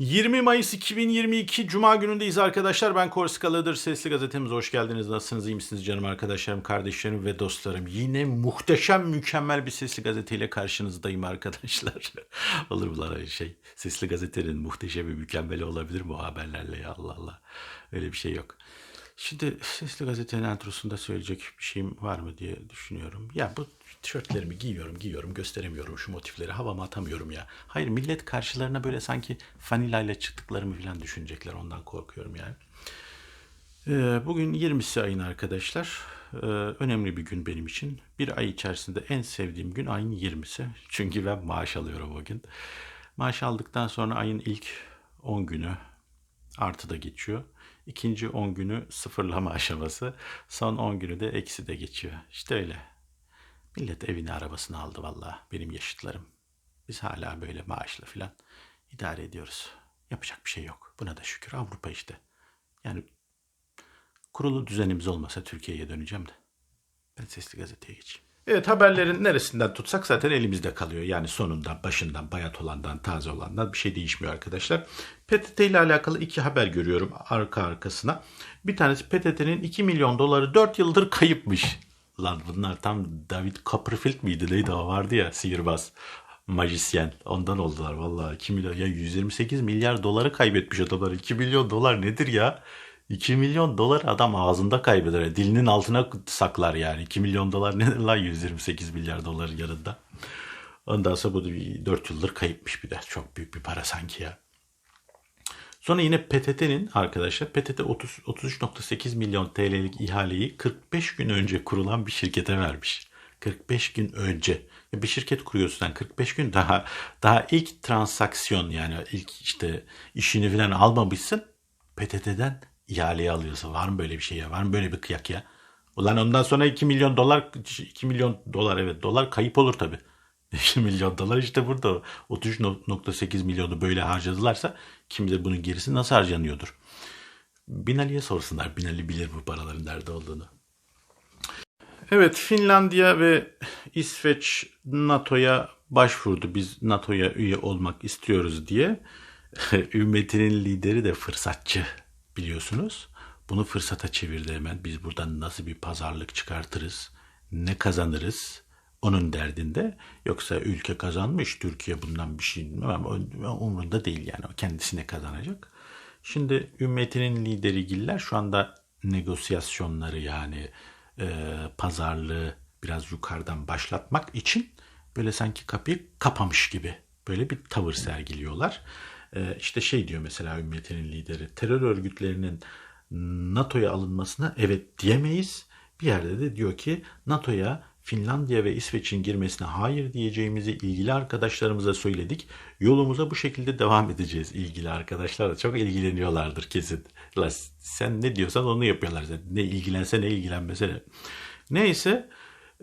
20 Mayıs 2022 Cuma günündeyiz arkadaşlar. Ben Korskalı'dır. Sesli gazetemize hoş geldiniz. Nasılsınız? iyi misiniz canım arkadaşlarım, kardeşlerim ve dostlarım? Yine muhteşem, mükemmel bir sesli gazeteyle karşınızdayım arkadaşlar. Olur mu lan şey? Sesli gazetenin muhteşemi, mükemmeli olabilir mi o haberlerle ya Allah Allah. Öyle bir şey yok. Şimdi Sesli Gazete'nin introsunda söyleyecek bir şeyim var mı diye düşünüyorum. Ya bu tişörtlerimi giyiyorum, giyiyorum, gösteremiyorum şu motifleri, havama atamıyorum ya. Hayır millet karşılarına böyle sanki fanilayla çıktıklarımı falan düşünecekler. Ondan korkuyorum yani. Ee, bugün 20'si ayın arkadaşlar. Ee, önemli bir gün benim için. Bir ay içerisinde en sevdiğim gün ayın 20'si. Çünkü ben maaş alıyorum o gün. Maaş aldıktan sonra ayın ilk 10 günü artıda geçiyor. İkinci 10 günü sıfırlama aşaması. Son 10 günü de eksi de geçiyor. İşte öyle. Millet evini arabasını aldı vallahi benim yaşıtlarım. Biz hala böyle maaşla filan idare ediyoruz. Yapacak bir şey yok. Buna da şükür Avrupa işte. Yani kurulu düzenimiz olmasa Türkiye'ye döneceğim de. Ben sesli gazeteye geçeyim. Evet haberlerin neresinden tutsak zaten elimizde kalıyor. Yani sonundan, başından, bayat olandan, taze olandan bir şey değişmiyor arkadaşlar. PTT ile alakalı iki haber görüyorum arka arkasına. Bir tanesi PTT'nin 2 milyon doları 4 yıldır kayıpmış. Lan bunlar tam David Copperfield miydi neydi o vardı ya sihirbaz. Majisyen. Ondan oldular vallahi 2 milyon. Ya 128 milyar doları kaybetmiş adamlar. 2 milyon dolar nedir ya? 2 milyon dolar adam ağzında kaybeder. Dilinin altına saklar yani. 2 milyon dolar nedir lan 128 milyar doların yanında. Ondan sonra bu da bir 4 yıldır kayıpmış bir de. Çok büyük bir para sanki ya. Sonra yine PTT'nin arkadaşlar PTT 30 33.8 milyon TL'lik ihaleyi 45 gün önce kurulan bir şirkete vermiş. 45 gün önce bir şirket kuruyorsun sen 45 gün daha daha ilk transaksiyon yani ilk işte işini falan almamışsın PTT'den ihaleyi alıyorsun. Var mı böyle bir şey ya? Var mı böyle bir kıyak ya? Ulan ondan sonra 2 milyon dolar 2 milyon dolar evet dolar kayıp olur tabii. 2 milyon dolar işte burada 33.8 milyonu böyle harcadılarsa kim bilir bunun gerisi nasıl harcanıyordur. Binali'ye sorsunlar. Binali bilir bu paraların nerede olduğunu. Evet Finlandiya ve İsveç NATO'ya başvurdu. Biz NATO'ya üye olmak istiyoruz diye. Ümmetinin lideri de fırsatçı biliyorsunuz. Bunu fırsata çevirdi hemen. Biz buradan nasıl bir pazarlık çıkartırız? Ne kazanırız? Onun derdinde. Yoksa ülke kazanmış, Türkiye bundan bir şey bilmem. Umrunda değil yani. O kendisine kazanacak. Şimdi ümmetinin lideri Giller şu anda negosyasyonları yani e, pazarlığı biraz yukarıdan başlatmak için böyle sanki kapıyı kapamış gibi böyle bir tavır sergiliyorlar. E, işte şey diyor mesela ümmetinin lideri terör örgütlerinin NATO'ya alınmasına evet diyemeyiz. Bir yerde de diyor ki NATO'ya Finlandiya ve İsveç'in girmesine hayır diyeceğimizi ilgili arkadaşlarımıza söyledik. Yolumuza bu şekilde devam edeceğiz. İlgili arkadaşlar da çok ilgileniyorlardır kesin. Sen ne diyorsan onu yapıyorlar. Sen ne ilgilense ne ilgilenmese ne. Neyse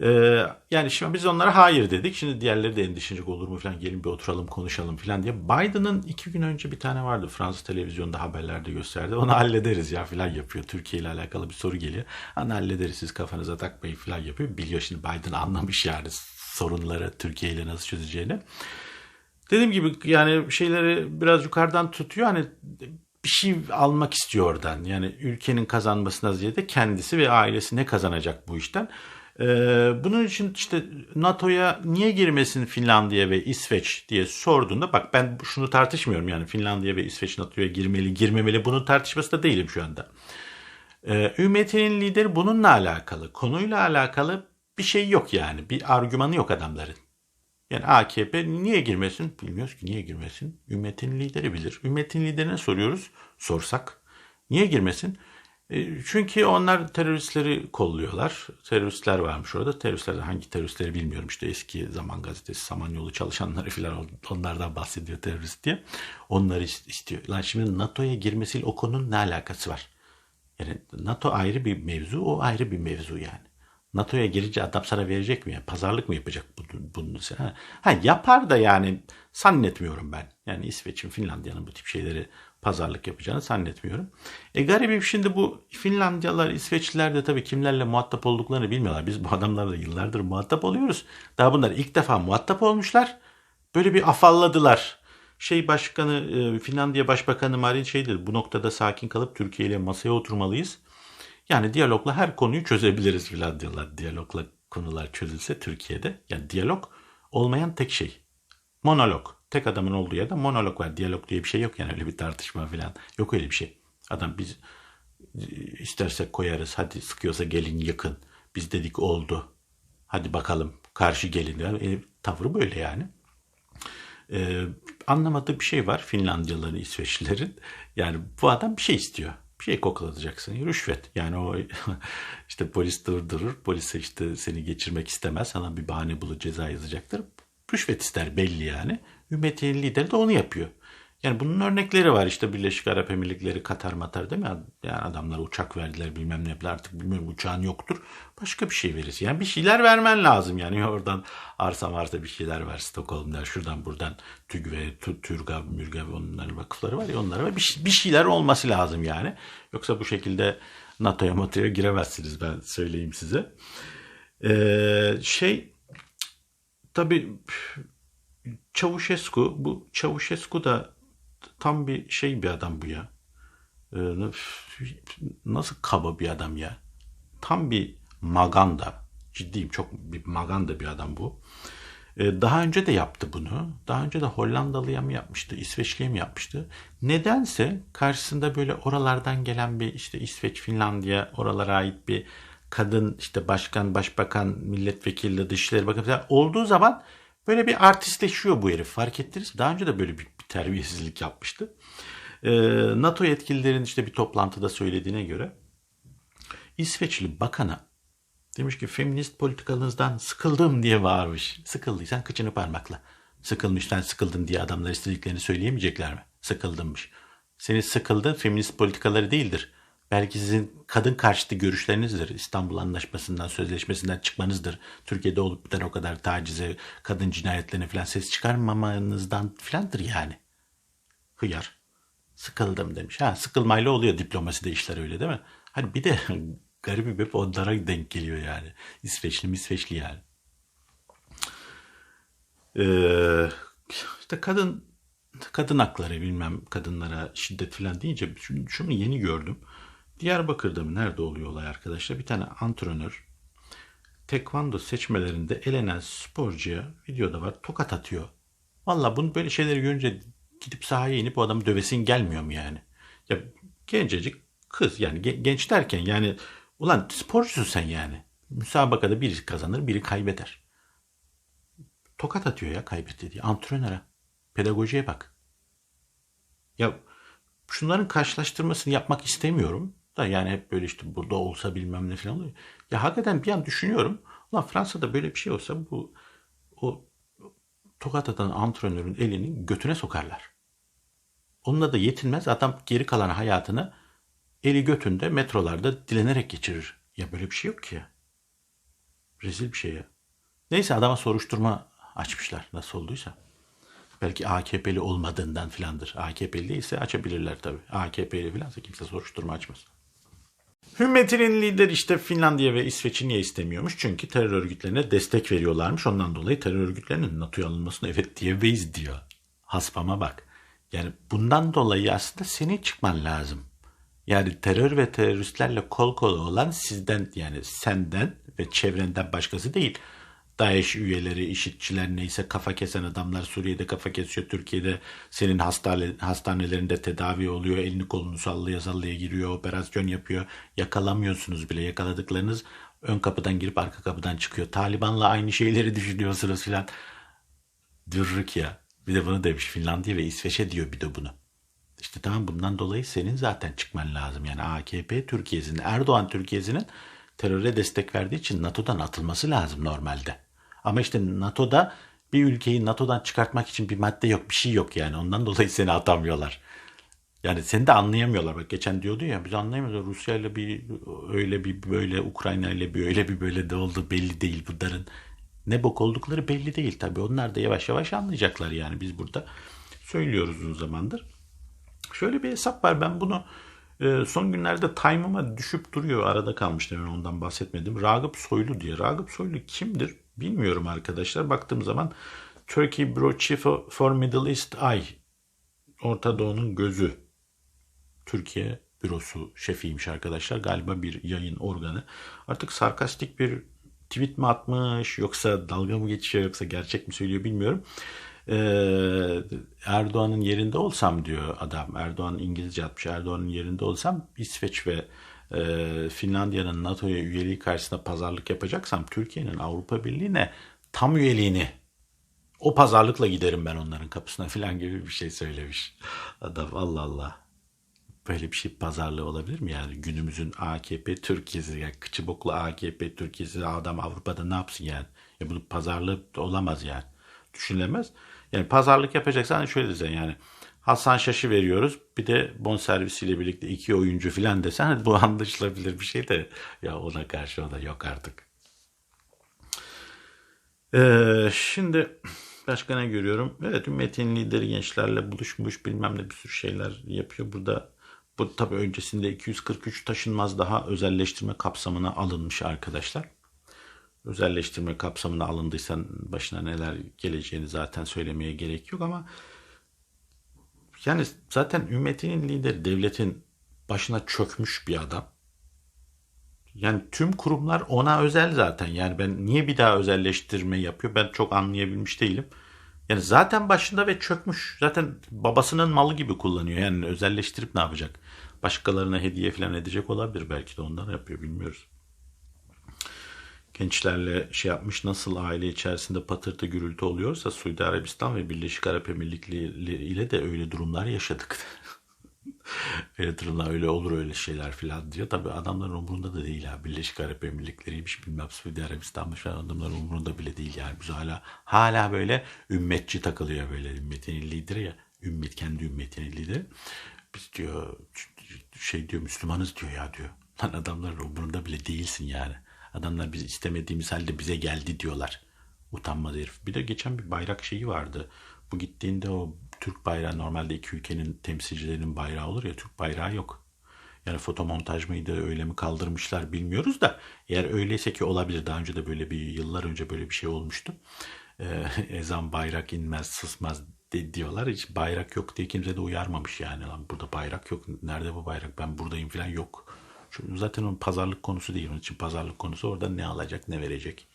e, yani şimdi biz onlara hayır dedik. Şimdi diğerleri de endişecek olur mu falan gelin bir oturalım konuşalım falan diye. Biden'ın iki gün önce bir tane vardı Fransız televizyonda haberlerde gösterdi. Onu hallederiz ya falan yapıyor. Türkiye ile alakalı bir soru geliyor. Onu hallederiz siz kafanıza takmayın falan yapıyor. Biliyor şimdi Biden anlamış yani sorunları Türkiye ile nasıl çözeceğini. Dediğim gibi yani şeyleri biraz yukarıdan tutuyor. Hani bir şey almak istiyor oradan. Yani ülkenin kazanmasına ziyade kendisi ve ailesi ne kazanacak bu işten. Ee, bunun için işte NATO'ya niye girmesin Finlandiya ve İsveç diye sorduğunda bak ben şunu tartışmıyorum yani Finlandiya ve İsveç NATO'ya girmeli girmemeli bunun tartışmasında değilim şu anda. Ee, ümmetinin lideri bununla alakalı konuyla alakalı bir şey yok yani bir argümanı yok adamların. Yani AKP niye girmesin? Bilmiyoruz ki niye girmesin. Ümmetin lideri bilir. Ümmetin liderine soruyoruz. Sorsak. Niye girmesin? E, çünkü onlar teröristleri kolluyorlar. Teröristler varmış orada. Teröristler hangi teröristleri bilmiyorum. İşte eski zaman gazetesi Samanyolu çalışanları falan onlardan bahsediyor terörist diye. Onları istiyor. Lan şimdi NATO'ya girmesiyle o konunun ne alakası var? Yani NATO ayrı bir mevzu, o ayrı bir mevzu yani. NATO'ya girince adam sana verecek mi? Yani pazarlık mı yapacak bunu, bunu Ha, ha yapar da yani zannetmiyorum ben. Yani İsveç'in, Finlandiya'nın bu tip şeyleri pazarlık yapacağını zannetmiyorum. E garibim şimdi bu Finlandiyalılar, İsveçliler de tabii kimlerle muhatap olduklarını bilmiyorlar. Biz bu adamlarla yıllardır muhatap oluyoruz. Daha bunlar ilk defa muhatap olmuşlar. Böyle bir afalladılar. şey başkanı e, Finlandiya Başbakanı Marin şeydir. Bu noktada sakin kalıp Türkiye ile masaya oturmalıyız. Yani diyalogla her konuyu çözebiliriz filan diyorlar. Diyalogla konular çözülse Türkiye'de. Yani diyalog olmayan tek şey. Monolog. Tek adamın olduğu yerde monolog var. Diyalog diye bir şey yok yani öyle bir tartışma filan. Yok öyle bir şey. Adam biz istersek koyarız. Hadi sıkıyorsa gelin yakın. Biz dedik oldu. Hadi bakalım karşı gelin. E, tavrı böyle yani. Ee, anlamadığı bir şey var Finlandiyalıların, İsveçlilerin. Yani bu adam bir şey istiyor. Bir şey koklatacaksın. Rüşvet. Yani o işte polis durdurur. Polis işte seni geçirmek istemez. Sana bir bahane bulur ceza yazacaktır. Rüşvet ister belli yani. Ümmetinin lideri de onu yapıyor. Yani bunun örnekleri var işte Birleşik Arap Emirlikleri, Katar, Matar değil mi? Yani adamlar uçak verdiler bilmem ne artık bilmiyorum uçağın yoktur. Başka bir şey verirsin. Yani bir şeyler vermen lazım yani oradan arsa varsa bir şeyler ver Stockholm'da şuradan buradan TÜGVE, TÜRGAV, MÜRGAV onların vakıfları var ya onlara. Bir, bir şeyler olması lazım yani. Yoksa bu şekilde NATO'ya MATO'ya giremezsiniz ben söyleyeyim size. Ee, şey tabii Çavuşescu bu Çavuşescu da tam bir şey bir adam bu ya. Ee, nasıl kaba bir adam ya. Tam bir maganda. Ciddiyim çok bir maganda bir adam bu. Ee, daha önce de yaptı bunu. Daha önce de Hollandalıya mı yapmıştı, İsveçliye mi yapmıştı? Nedense karşısında böyle oralardan gelen bir işte İsveç, Finlandiya oralara ait bir kadın işte başkan, başbakan, milletvekili, dışişleri bakan olduğu zaman böyle bir artistleşiyor bu herif fark ettiniz. Daha önce de böyle bir terbiyesizlik yapmıştı. Ee, NATO yetkililerin işte bir toplantıda söylediğine göre İsveçli bakana demiş ki feminist politikanızdan sıkıldım diye bağırmış. Sıkıldıysan kıçını parmakla. Sıkılmıştan sıkıldın diye adamlar istediklerini söyleyemeyecekler mi? Sıkıldımmış. Seni sıkıldı feminist politikaları değildir. Belki sizin kadın karşıtı görüşlerinizdir. İstanbul Anlaşması'ndan, sözleşmesinden çıkmanızdır. Türkiye'de olup biten o kadar tacize, kadın cinayetlerine falan ses çıkarmamanızdan filandır yani. Hıyar. Sıkıldım demiş. Ha sıkılmayla oluyor diplomaside işler öyle değil mi? Hani bir de garibim hep onlara denk geliyor yani. İsveçli İsveçli yani. Ee, işte kadın kadın hakları bilmem kadınlara şiddet falan deyince şunu, şunu yeni gördüm. Diyarbakır'da mı nerede oluyor olay arkadaşlar? Bir tane antrenör tekvando seçmelerinde elenen sporcuya videoda var tokat atıyor. Valla bunu böyle şeyleri görünce gidip sahaya inip o adamı dövesin gelmiyor mu yani? Ya gencecik kız yani genç derken yani ulan sporcusun sen yani. Müsabakada biri kazanır biri kaybeder. Tokat atıyor ya kaybetti diye antrenöre. Pedagojiye bak. Ya şunların karşılaştırmasını yapmak istemiyorum. Da yani hep böyle işte burada olsa bilmem ne falan oluyor. Ya hakikaten bir an düşünüyorum. Ulan Fransa'da böyle bir şey olsa bu o tokat atan antrenörün elini götüne sokarlar. Onunla da yetinmez. Adam geri kalan hayatını eli götünde metrolarda dilenerek geçirir. Ya böyle bir şey yok ki. Rezil bir şey ya. Neyse adama soruşturma açmışlar nasıl olduysa. Belki AKP'li olmadığından filandır. AKP'li değilse açabilirler tabii. AKP'li filansa kimse soruşturma açmaz. Hümmetinin lideri işte Finlandiya ve İsveç'i niye istemiyormuş? Çünkü terör örgütlerine destek veriyorlarmış. Ondan dolayı terör örgütlerinin NATO'ya alınmasına evet diyemeyiz diyor. Haspama bak. Yani bundan dolayı aslında senin çıkman lazım. Yani terör ve teröristlerle kol kola olan sizden yani senden ve çevrenden başkası değil. DAEŞ üyeleri, işitçiler neyse kafa kesen adamlar Suriye'de kafa kesiyor. Türkiye'de senin hastane, hastanelerinde tedavi oluyor. Elini kolunu sallaya sallaya giriyor. Operasyon yapıyor. Yakalamıyorsunuz bile. Yakaladıklarınız ön kapıdan girip arka kapıdan çıkıyor. Taliban'la aynı şeyleri düşünüyorsunuz filan. Dürrük ya. Bir de bunu demiş Finlandiya ve İsveç'e diyor bir de bunu. İşte tamam bundan dolayı senin zaten çıkman lazım. Yani AKP Türkiye'sinin, Erdoğan Türkiye'sinin teröre destek verdiği için NATO'dan atılması lazım normalde. Ama işte NATO'da bir ülkeyi NATO'dan çıkartmak için bir madde yok, bir şey yok yani. Ondan dolayı seni atamıyorlar. Yani seni de anlayamıyorlar. Bak geçen diyordu ya biz anlayamıyoruz. Rusya ile bir öyle bir böyle Ukrayna ile bir öyle bir böyle de oldu belli değil bunların. Ne bok oldukları belli değil tabii. Onlar da yavaş yavaş anlayacaklar yani. Biz burada söylüyoruz uzun zamandır. Şöyle bir hesap var. Ben bunu e, son günlerde time'ıma düşüp duruyor. Arada kalmıştım ben ondan bahsetmedim. Ragıp Soylu diye. Ragıp Soylu kimdir? Bilmiyorum arkadaşlar. Baktığım zaman Turkey Bureau Chief for Middle East Eye Orta Doğu'nun gözü. Türkiye bürosu şefiymiş arkadaşlar. Galiba bir yayın organı. Artık sarkastik bir tweet mi atmış yoksa dalga mı geçiyor yoksa gerçek mi söylüyor bilmiyorum. Ee, Erdoğan'ın yerinde olsam diyor adam. Erdoğan İngilizce atmış. Erdoğan'ın yerinde olsam İsveç ve e, Finlandiya'nın NATO'ya üyeliği karşısında pazarlık yapacaksam Türkiye'nin Avrupa Birliği'ne tam üyeliğini o pazarlıkla giderim ben onların kapısına falan gibi bir şey söylemiş. Adam Allah Allah. Böyle bir şey pazarlığı olabilir mi yani? Günümüzün AKP Türkiye'si, yani kıçı AKP Türkiye'si adam Avrupa'da ne yapsın yani? Ya bunu pazarlığı olamaz yani. Düşünülemez. Yani pazarlık yapacaksan şöyle desen yani. Hasan Şaş'ı veriyoruz. Bir de bonservisiyle birlikte iki oyuncu falan desen bu anlaşılabilir bir şey de ya ona karşı o da yok artık. Ee, şimdi başka ne görüyorum? Evet Metin lideri gençlerle buluşmuş bilmem ne bir sürü şeyler yapıyor. Burada bu tabii öncesinde 243 taşınmaz daha özelleştirme kapsamına alınmış arkadaşlar. Özelleştirme kapsamına alındıysan başına neler geleceğini zaten söylemeye gerek yok ama yani zaten ümmetinin lideri devletin başına çökmüş bir adam. Yani tüm kurumlar ona özel zaten. Yani ben niye bir daha özelleştirme yapıyor ben çok anlayabilmiş değilim. Yani zaten başında ve çökmüş. Zaten babasının malı gibi kullanıyor. Yani özelleştirip ne yapacak? Başkalarına hediye falan edecek olabilir. Belki de ondan yapıyor bilmiyoruz. Gençlerle şey yapmış nasıl aile içerisinde patırtı gürültü oluyorsa Suudi Arabistan ve Birleşik Arap Emirlikleri ile de öyle durumlar yaşadık. öyle durumlar öyle olur öyle şeyler filan diyor. Tabi adamların umurunda da değil ha. Birleşik Arap Emirlikleri'ymiş bilmem Suudi Arabistan'mış falan adamların umurunda bile değil yani. Biz hala hala böyle ümmetçi takılıyor böyle ümmetin lideri ya. Ümmet kendi ümmetinin lideri. Biz diyor şey diyor Müslümanız diyor ya diyor. Lan adamların umurunda bile değilsin yani. Adamlar biz istemediğimiz halde bize geldi diyorlar. Utanmaz herif. Bir de geçen bir bayrak şeyi vardı. Bu gittiğinde o Türk bayrağı normalde iki ülkenin temsilcilerinin bayrağı olur ya Türk bayrağı yok. Yani fotomontaj mıydı öyle mi kaldırmışlar bilmiyoruz da eğer öyleyse ki olabilir. Daha önce de böyle bir yıllar önce böyle bir şey olmuştu. Ee, ezan bayrak inmez sısmaz de, diyorlar. Hiç bayrak yok diye kimse de uyarmamış yani. Lan burada bayrak yok. Nerede bu bayrak? Ben buradayım falan yok. Şu, zaten onun pazarlık konusu değil. Onun için pazarlık konusu orada ne alacak ne verecek.